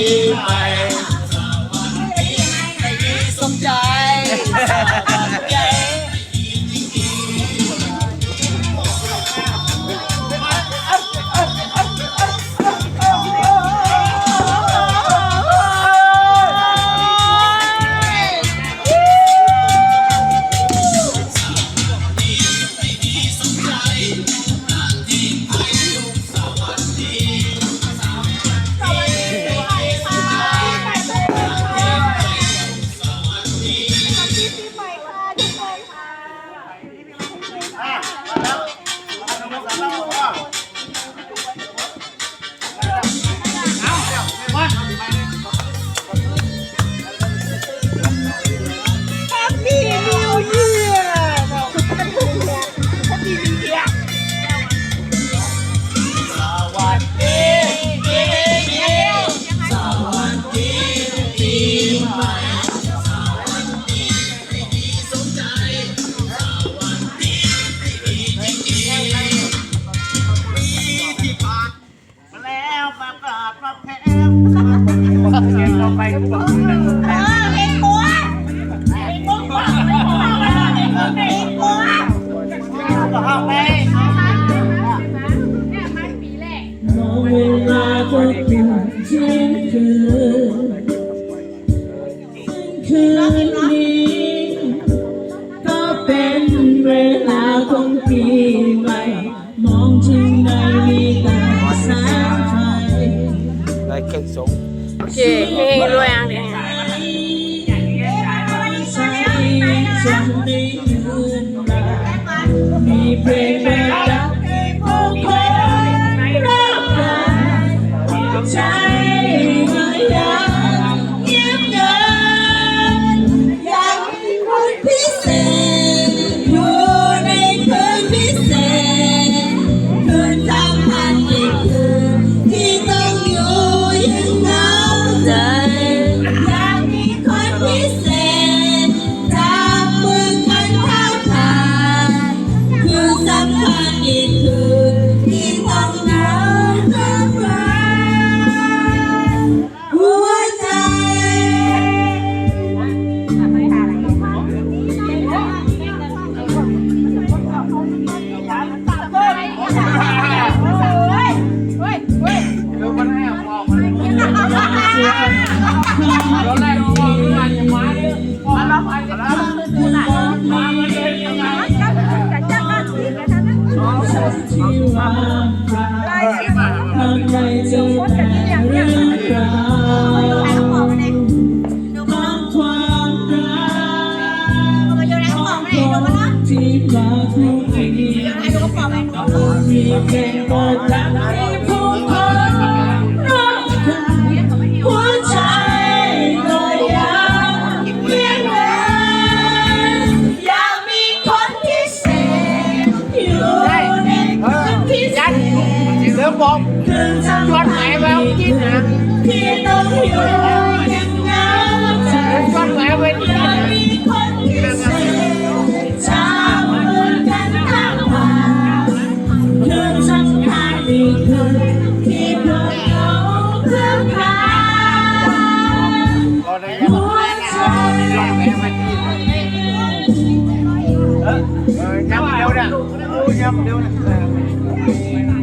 my ืนนี้ ก็เป็นเวลาของปีใหม่ มองที่ไหนมีแต่แสงไฟได้เข่องสูงโอเคเฮ้ยรวยอะเนี่ยใจฉันได้ยืนมีเพลง ทางใจเจอแต่เรื่องราวของความรักของคนที่มาคู่นี้มีเพลงโปรดรัก con mẹ với ông chín Hãy subscribe cho kênh Ghiền Mì Gõ Để không bỏ lỡ những video hấp dẫn